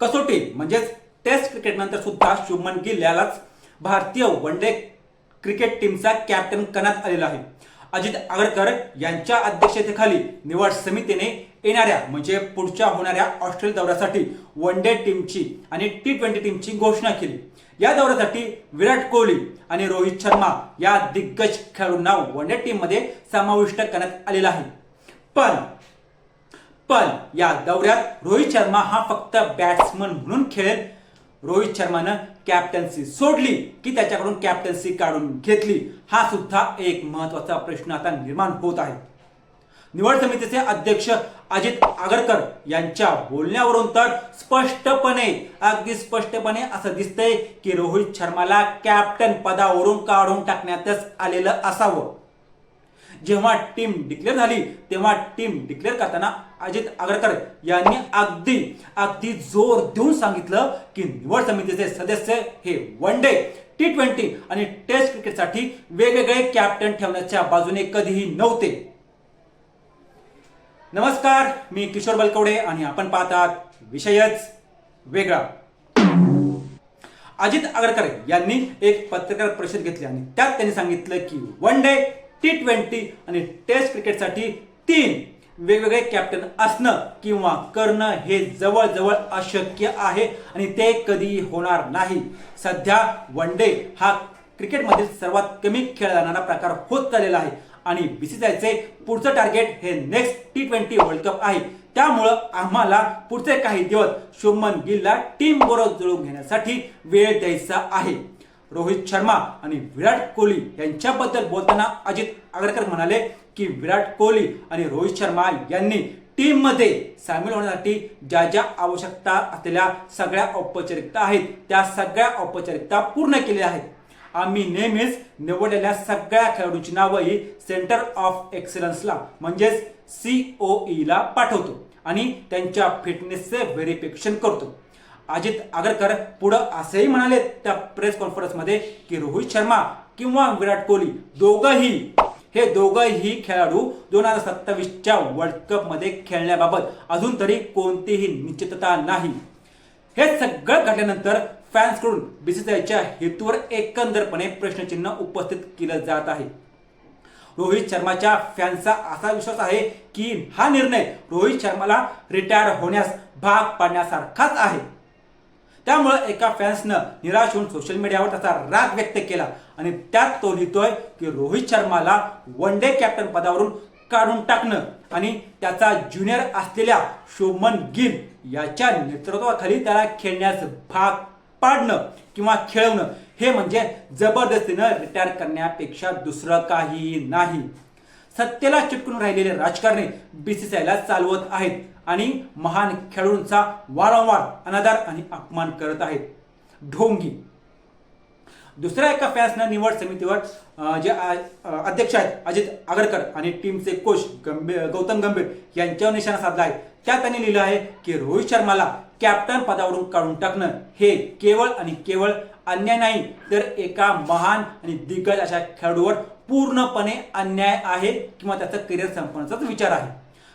कसोटी म्हणजेच taste cricket नंतर सुद्धा शुभमन गिल यालाच भारतीय वन डे क्रिकेट टीमचा कॅप्टन करण्यात आलेला आहे. अजित आगरकर यांच्या अध्यक्षतेखाली निवड समितीने येणाऱ्या म्हणजे पुढच्या होणाऱ्या ऑस्ट्रेलिया दौऱ्यासाठी वन डे टीमची आणि टी ट्वेंटी टीमची घोषणा केली. या दौऱ्यासाठी विराट कोहली आणि रोहित शर्मा या दिग्गज खेळाडूंना वन डे टीममध्ये समाविष्ट करण्यात आलेला आहे. पण पण या दौऱ्यात रोहित शर्मा हा फक्त बॅट्समन म्हणून खेळेल. रोहित शर्मानं कॅप्टन्सी सोडली की त्याच्याकडून कॅप्टन्सी काढून घेतली. हा सुद्धा एक महत्त्वाचा प्रश्न आता निर्माण होत आहे. निवड समितीचे अध्यक्ष अजित आगरकर यांच्या बोलण्यावरून तर स्पष्टपणे अगदी स्पष्टपणे असं दिसतंय की रोहित शर्माला कॅप्टन पदावरून काढून टाकण्यातच आलेलं असावं. जेव्हा टीम डिक्लेअर झाली तेव्हा टीम डिक्लेअर करताना अजित आगरकर यांनी अगदी अगदी जोर देऊन सांगितलं की निवड समितीचे सदस्य हे वन डे टी ट्वेंटी आणि टेस्ट क्रिकेटसाठी वेगवेगळे कॅप्टन ठेवण्याच्या बाजूने कधीही नव्हते. नमस्कार मी किशोर बलकवडे आणि आपण पाहतात विषयच वेगळा. अजित आगरकर यांनी एक पत्रकार परिषद घेतली आणि त्यात त्यांनी सांगितलं की वन डे टी ट्वेंटी आणि टेस्ट क्रिकेटसाठी तीन वेगवेगळे कॅप्टन असणं किंवा करणं हे जवळजवळ अशक्य आहे आणि ते कधीही होणार नाही. सध्या वन डे हा क्रिकेटमधील सर्वात कमी खेळला जाणारा प्रकार होत चाललेला आहे आणि बी सी सीआयचे पुढचं टार्गेट हे next T twenty world cup आहे. त्यामुळं आम्हाला पुढचे काही दिवस शुभमन गिलला टीम बरोबर जुळवून घेण्यासाठी वेळ द्यायचा आहे. रोहित शर्मा आणि विराट कोहली यांच्याबद्दल बोलताना अजित आगरकर म्हणाले की विराट कोहली आणि रोहित शर्मा यांनी टीममध्ये सामील होण्यासाठी ज्या ज्या आवश्यकता असलेल्या सगळ्या औपचारिकता आहेत त्या सगळ्या औपचारिकता पूर्ण केलेल्या आहेत. आम्ही नेहमीच निवडलेल्या सगळ्या खेळाडूंची नावही सेंटर ऑफ एक्सलन्सला म्हणजेच सी ओ ईला पाठवतो आणि त्यांच्या फिटनेसचे व्हेरिफिकेशन करतो. अजित आगरकर पुढं असंही म्हणाले त्या प्रेस कॉन्फरन्समध्ये की रोहित शर्मा किंवा विराट कोहली दोघंही हे दोघंही खेळाडू दोन हजार सत्तावीसच्या वर्ल्ड कपमध्ये खेळण्याबाबत अजून तरी कोणतीही निश्चितता नाही. हे सगळं घडल्यानंतर फॅन्सकडून बीसीसीआयच्या हेतूवर एकंदरपणे प्रश्नचिन्ह उपस्थित केलं जात आहे. रोहित शर्माच्या फॅन्सचा असा विश्वास आहे की हा निर्णय रोहित शर्माला रिटायर होण्यास भाग पाडण्यासारखाच आहे. त्यामुळं एका फॅन्सनं निराश होऊन सोशल मीडियावर त्याचा राग व्यक्त केला. आणि त्यात तो लिहितोय की रोहित शर्माला वन डे कॅप्टन पदावरून काढून टाकणं आणि त्याचा ज्युनियर असलेल्या शुभमन गिल याच्या नेतृत्वाखाली त्याला खेळण्यास भाग पाडणं किंवा खेळवणं हे म्हणजे जबरदस्तीनं रिटायर करण्यापेक्षा दुसरं काही नाही. सत्तेला चिटकून राहिलेले राजकारणी बीसीसीआयला चालवत आहेत आणि महान खेळाडूंचा वारंवार अनादर आणि अपमान करत आहेत. ढोंगी. दुसऱ्या एका फॅन्सनं निवड समितीवर जे अध्यक्ष आहेत अजित आगरकर आणि टीमचे कोच गंभीर गौतम गंभीर यांच्यावर निशाणा साधला आहे. त्यात त्यांनी लिहिलं आहे की रोहित शर्माला कॅप्टन पदावरून काढून टाकणं हे केवळ आणि केवळ अन्याय नाही तर एका महान आणि दिग्गज अशा खेळाडूवर पूर्णपणे अन्याय आहे किंवा त्याचं करिअर संपवण्याचाच विचार आहे.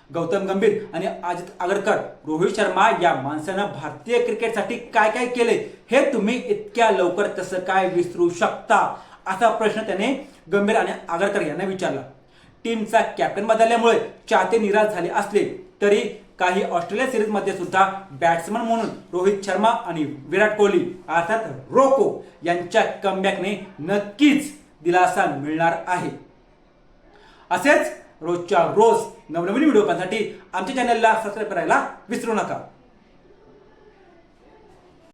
गौतम गंभीर आणि अजित आगरकर रोहित शर्मा या माणसानं भारतीय क्रिकेटसाठी काय काय केले हे तुम्ही इतक्या लवकर कसं काय विसरू शकता? असा प्रश्न त्याने गंभीर आणि आगरकर यांना विचारला. टीमचा कॅप्टन बदलल्यामुळे चाहते निराश झाले असले तरी काही ऑस्ट्रेलिया सिरीजमध्ये सुद्धा बॅट्समन म्हणून रोहित शर्मा आणि विराट कोहली अर्थात रोको यांच्या कमबॅकने नक्कीच दिलासा मिळणार आहे. असेच रोजच्या रोज नवनवीन व्हिडिओ पाहण्यासाठी आमच्या चॅनलला सबस्क्राईब करायला विसरू नका.